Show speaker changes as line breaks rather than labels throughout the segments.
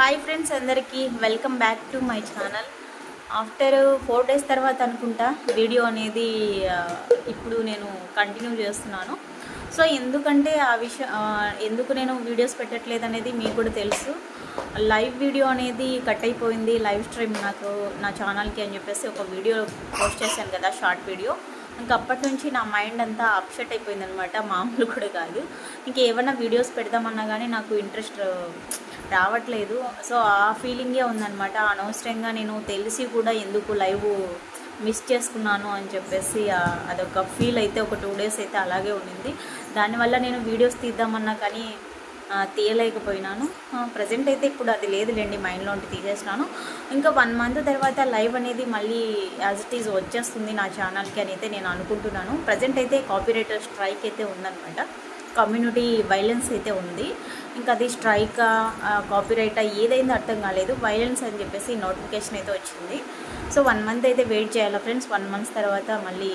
Hi friends అందరికీ welcome back to my channel. After four days తర్వాత అనుకుంటా video అనేది ఇప్పుడు నేను కంటిన్యూ చేస్తున్నాను. సో ఎందుకంటే ఆ విషయం ఎందుకు నేను వీడియోస్ పెట్టట్లేదు అనేది మీకు కూడా తెలుసు. లైవ్ వీడియో అనేది కట్ అయిపోయింది లైవ్ స్ట్రీమ్ నాకు నా ఛానల్కి అని చెప్పేసి ఒక వీడియో పోస్ట్ చేశాను కదా షార్ట్ వీడియో. ఇంకా అప్పటి నుంచి నా మైండ్ అంతా అప్సెట్ అయిపోయింది అనమాట మామూలు కూడా కాదు. ఇంకేమైనా వీడియోస్ పెడదామన్నా కానీ నాకు ఇంట్రెస్ట్ రావట్లేదు. సో ఆ ఫీలింగే ఉందన్నమాట. అనవసరంగా నేను తెలిసి కూడా ఎందుకు లైవ్ మిస్ చేసుకున్నాను అని చెప్పేసి అదొక ఫీల్ అయితే ఒక టూ డేస్ అయితే అలాగే ఉండింది. దానివల్ల నేను వీడియోస్ తీద్దామన్నా కానీ తీయలేకపోయినాను. ప్రజెంట్ అయితే ఇప్పుడు అది లేదులేండి మైండ్లో ఉంటే తీసేసినాను. ఇంకా వన్ మంత్ తర్వాత లైవ్ అనేది మళ్ళీ యాజ్ ఇట్ ఈజ్ వచ్చేస్తుంది నా ఛానల్కి అని అయితే నేను అనుకుంటున్నాను. ప్రజెంట్ అయితే కాపీరైటర్ స్ట్రైక్ అయితే ఉందన్నమాట. కమ్యూనిటీ వైలెన్స్ అయితే ఉంది. ఇంకా అది స్ట్రైక్ కాపీరైట్ ఏదైందో అర్థం కాలేదు. వైలెన్స్ అని చెప్పేసి నోటిఫికేషన్ అయితే వచ్చింది. సో వన్ మంత్ అయితే వెయిట్ చేయాలి ఫ్రెండ్స్ వన్ మంత్ తర్వాత మళ్ళీ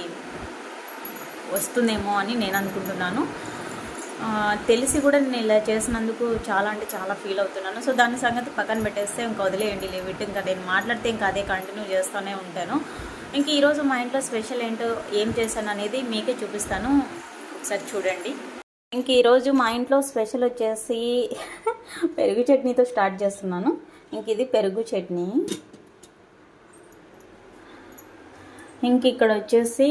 వస్తుందేమో అని నేను అనుకుంటున్నాను. తెలిసి కూడా నేను ఇలా చేసినందుకు చాలా అంటే చాలా ఫీల్ అవుతున్నాను. సో దాని సంగతి పక్కన పెట్టేస్తే ఇంకా వదిలేయండి లేవిట్ ఇంకా నేను మాట్లాడితే ఇంకా అదే కంటిన్యూ చేస్తూనే ఉంటాను. ఇంక ఈరోజు మా ఇంట్లో స్పెషల్ ఏంటో ఏం చేశాను అనేది మీకే చూపిస్తాను. ఒకసారి చూడండి. ఇంక ఈరోజు మా ఇంట్లో స్పెషల్ వచ్చేసి పెరుగు చట్నీతో స్టార్ట్ చేస్తున్నాను. ఇంక ఇది పెరుగు చట్నీ. ఇంక ఇక్కడ వచ్చేసి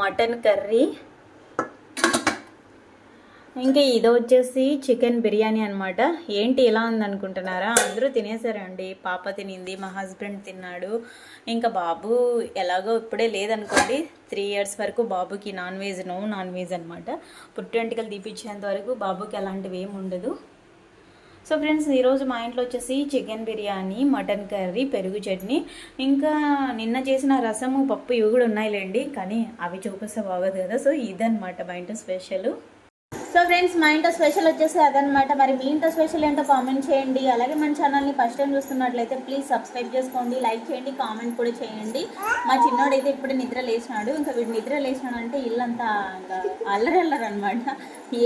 మటన్ కర్రీ. ఇంకా ఇది వచ్చేసి చికెన్ బిర్యానీ అనమాట ఏంటి ఇలా ఉందనుకుంటున్నారా? అందరూ తినేసారండి పాప తినింది మా హస్బెండ్ తిన్నాడు. ఇంకా బాబు ఎలాగో ఇప్పుడే లేదనుకోండి త్రీ ఇయర్స్ వరకు బాబుకి non veg no non veg అనమాట పుట్టెంటికలు తీపిచ్చేంత వరకు బాబుకి అలాంటివి ఏమి ఉండదు. సో ఫ్రెండ్స్ ఈరోజు మా ఇంట్లో వచ్చేసి చికెన్ బిర్యానీ మటన్ కర్రీ పెరుగు చట్నీ. ఇంకా నిన్న చేసిన రసము పప్పు ఇవి కూడా ఉన్నాయిలేండి. కానీ అవి చూపిస్తే బాగోదు కదా. సో ఇదనమాట మా ఇంట్లో స్పెషల్. సో ఫ్రెండ్స్ మా ఇంట్లో స్పెషల్ వచ్చేసి అదనమాట మరి మీ ఇంట్లో స్పెషల్ ఏంటో కామెంట్ చేయండి. అలాగే మన ఛానల్ని ఫస్ట్ టైం చూస్తున్నట్లయితే ప్లీజ్ సబ్స్క్రైబ్ చేసుకోండి లైక్ చేయండి కామెంట్ కూడా చేయండి. మా చిన్నోడైతే ఇప్పుడు నిద్ర లేచినాడు. ఇంకా వీడు నిద్ర లేచినాడు అంటే ఇల్లంతా ఇంకా అల్లరల్లరు అనమాట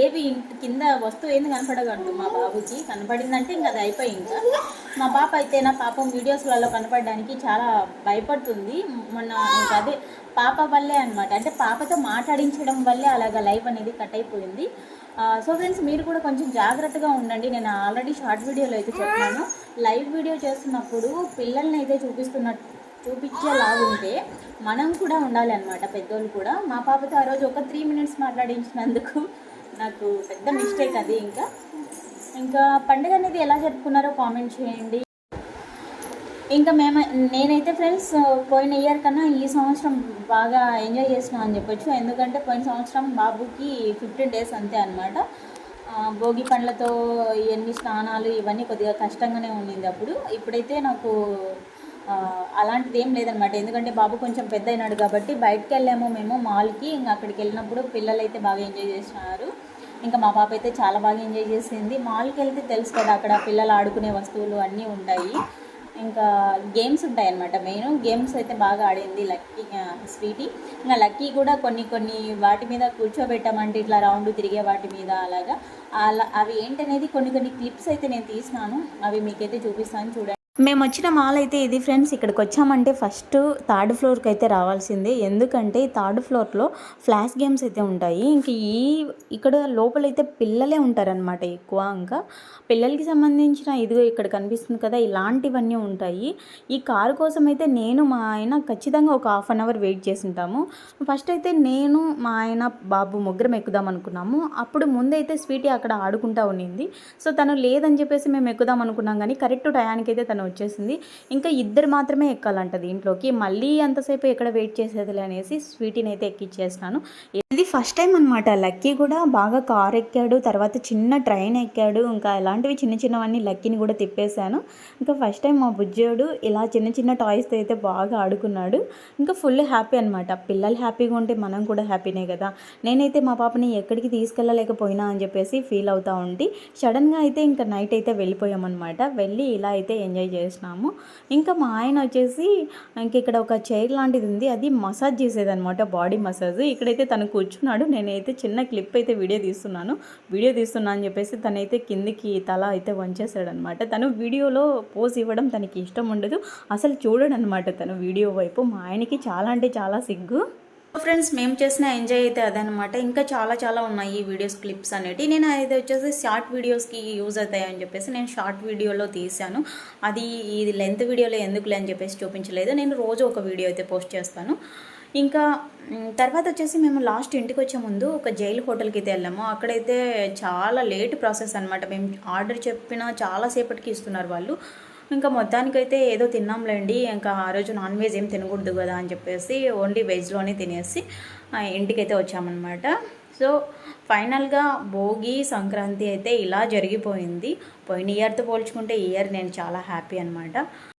ఏవి ఇంటి కింద వస్తువు ఏంది కనపడగలదు మా బాబుకి. కనపడిందంటే ఇంకా అది అయిపోయి ఇంకా మా పాప అయితే నా పాపం వీడియోస్లలో కనపడడానికి చాలా భయపడుతుంది. మొన్న ఇంకా అదే పాప వల్లే అనమాట అంటే పాపతో మాట్లాడించడం వల్లే అలాగ లైవ్ అనేది కట్ అయిపోయింది. సో ఫ్రెండ్స్ మీరు కూడా కొంచెం జాగ్రత్తగా ఉండండి. నేను ఆల్రెడీ షార్ట్ వీడియోలో అయితే చెప్పాను. లైవ్ వీడియో చేస్తున్నప్పుడు పిల్లల్ని అయితే చూపిస్తున్న చూపించేలాగుంటే మనం కూడా ఉండాలి అనమాట పెద్దోళ్ళు కూడా. మా పాపతో ఆ రోజు ఒక త్రీ మినిట్స్ మాట్లాడించినందుకు నాకు పెద్ద మిస్టేక్ అది ఇంకా. ఇంకా పండుగ అనేది ఎలా జరుపుకున్నారో కామెంట్ చేయండి. ఇంకా మేము నేనైతే ఫ్రెండ్స్ పోయిన ఇయర్ కన్నా ఈ సంవత్సరం బాగా ఎంజాయ్ చేసినాం అని చెప్పొచ్చు. ఎందుకంటే పోయిన సంవత్సరం బాబుకి ఫిఫ్టీన్ డేస్ అంతే అనమాట భోగి పండ్లతో ఇవన్నీ స్నానాలు ఇవన్నీ కొద్దిగా కష్టంగానే ఉండింది అప్పుడు. ఇప్పుడైతే నాకు అలాంటిది ఏం లేదనమాట ఎందుకంటే బాబు కొంచెం పెద్ద అయినాడు కాబట్టి బయటకు వెళ్ళాము మేము మాల్కి. ఇంకా అక్కడికి వెళ్ళినప్పుడు పిల్లలు అయితే బాగా ఎంజాయ్ చేసినారు. ఇంకా మా పాప అయితే చాలా బాగా ఎంజాయ్ చేసింది. మాల్కి వెళ్తే తెలుసు కదా అక్కడ పిల్లలు ఆడుకునే వస్తువులు అన్నీ ఉంటాయి. ఇంకా గేమ్స్ ఉంటాయన్నమాట. మెయిన్ గేమ్స్ అయితే బాగా ఆడింది లక్కీ స్వీటీ ఇంకా లక్కీ కూడా కొన్ని కొన్ని వాటి మీద కూర్చోబెట్టామంటే ఇట్లా రౌండ్ తిరిగే వాటి మీద అలాగా. అలా అవి ఏంటనేది కొన్ని కొన్ని క్లిప్స్ అయితే నేను తీసినాను. అవి మీకైతే చూపిస్తాను చూడండి. మేము వచ్చిన మాల్ అయితే ఇది ఫ్రెండ్స్ ఇక్కడికి వచ్చామంటే ఫస్ట్ థర్డ్ ఫ్లోర్కి అయితే రావాల్సిందే. ఎందుకంటే ఈ థర్డ్ ఫ్లోర్లో ఫ్లాష్ గేమ్స్ అయితే ఉంటాయి. ఇంక ఈ ఇక్కడ లోపలైతే పిల్లలే ఉంటారనమాట ఎక్కువ ఇంకా. పిల్లలకి సంబంధించిన ఇదిగో ఇక్కడ కనిపిస్తుంది కదా ఇలాంటివన్నీ ఉంటాయి. ఈ కారు కోసం అయితే నేను మా ఆయన ఖచ్చితంగా ఒక హాఫ్ అన్ అవర్ వెయిట్ చేసి ఉంటాము ఫస్ట్ అయితే నేను మా ఆయన బాబు ముగ్గురం ఎక్కుదాం అనుకున్నాము. అప్పుడు ముందైతే స్వీటీ అక్కడ ఆడుకుంటా ఉన్నింది సో తను లేదని చెప్పేసి మేము ఎక్కుదాం అనుకున్నాం కానీ కరెక్ట్ టయానికి అయితే తను వచ్చేసింది. ఇంకా ఇద్దరు మాత్రమే ఎక్కాలంట దీంట్లోకి. మళ్ళీ అంతసేపు ఎక్కడ వెయిట్ చేసేదిలే అనేసి స్వీటీని అయితే ఎక్కిచ్చేసినాను. ఫస్ట్ టైం అనమాట లక్కీ కూడా బాగా కార్ ఎక్కాడు తర్వాత చిన్న ట్రైన్ ఎక్కాడు ఇంకా ఇలాంటివి చిన్న చిన్నవన్నీ లక్కీని కూడా తిప్పేశాను. ఇంకా ఫస్ట్ టైం మా బుజ్జోడు ఇలా చిన్న చిన్న టాయ్స్తో అయితే బాగా ఆడుకున్నాడు. ఇంకా ఫుల్ హ్యాపీ అనమాట పిల్లలు హ్యాపీగా ఉంటే మనం కూడా హ్యాపీనే కదా. నేనైతే మా పాపని ఎక్కడికి తీసుకెళ్ళలేకపోయినా అని చెప్పేసి ఫీల్ అవుతా ఉండి సడన్గా అయితే ఇంకా నైట్ అయితే వెళ్ళిపోయామన్నమాట వెళ్ళి ఇలా అయితే ఎంజాయ్ చేసినాము. ఇంకా మా ఆయన వచ్చేసి ఇంక ఇక్కడ ఒక చైర్ లాంటిది ఉంది. అది మసాజ్ చేసేదనమాట బాడీ మసాజ్. ఇక్కడైతే తను కూర్చో చూస్తున్నాడు. నేనైతే చిన్న క్లిప్ అయితే వీడియో తీస్తున్నాను. వీడియో తీస్తున్నా అని చెప్పేసి తనైతే కిందికి తల అయితే వంచేసాడనమాట తను వీడియోలో పోజ్ ఇవ్వడం తనకి ఇష్టం ఉండదు. అసలు చూడడనమాట తను వీడియో వైపు. మా ఆయనకి చాలా అంటే చాలా సిగ్గు. ఫ్రెండ్స్ మేము చేసిన ఎంజాయ్ అయితే అదనమాట. ఇంకా చాలా చాలా ఉన్నాయి ఈ వీడియోస్ క్లిప్స్ అనేవి నేను అది వచ్చేసి షార్ట్ వీడియోస్కి యూజ్ అవుతాయని చెప్పేసి నేను షార్ట్ వీడియోలో తీశాను. అది ఇది లెంత్ వీడియోలో ఎందుకులే అని చెప్పేసి చూపించలేదు. నేను రోజు ఒక వీడియో అయితే పోస్ట్ చేస్తాను. ఇంకా తర్వాత వచ్చేసి మేము లాస్ట్ ఇంటికి వచ్చే ముందు ఒక జైలు హోటల్కి అయితే వెళ్ళాము. అక్కడైతే చాలా లేట్ ప్రాసెస్ అనమాట మేము ఆర్డర్ చెప్పిన చాలాసేపటికి ఇస్తున్నారు వాళ్ళు. ఇంకా మొత్తానికైతే ఏదో తిన్నాంలేండి. ఇంకా ఆ రోజు నాన్ వెజ్ ఏం తినకూడదు కదా అని చెప్పేసి ఓన్లీ వెజ్లోనే తినేసి ఆ, ఇంటికైతే వచ్చామన్నమాట. సో ఫైనల్గా భోగి సంక్రాంతి అయితే ఇలా జరిగిపోయింది. పోయిన ఇయర్తో పోల్చుకుంటే ఈ ఇయర్ నేను చాలా హ్యాపీ అనమాట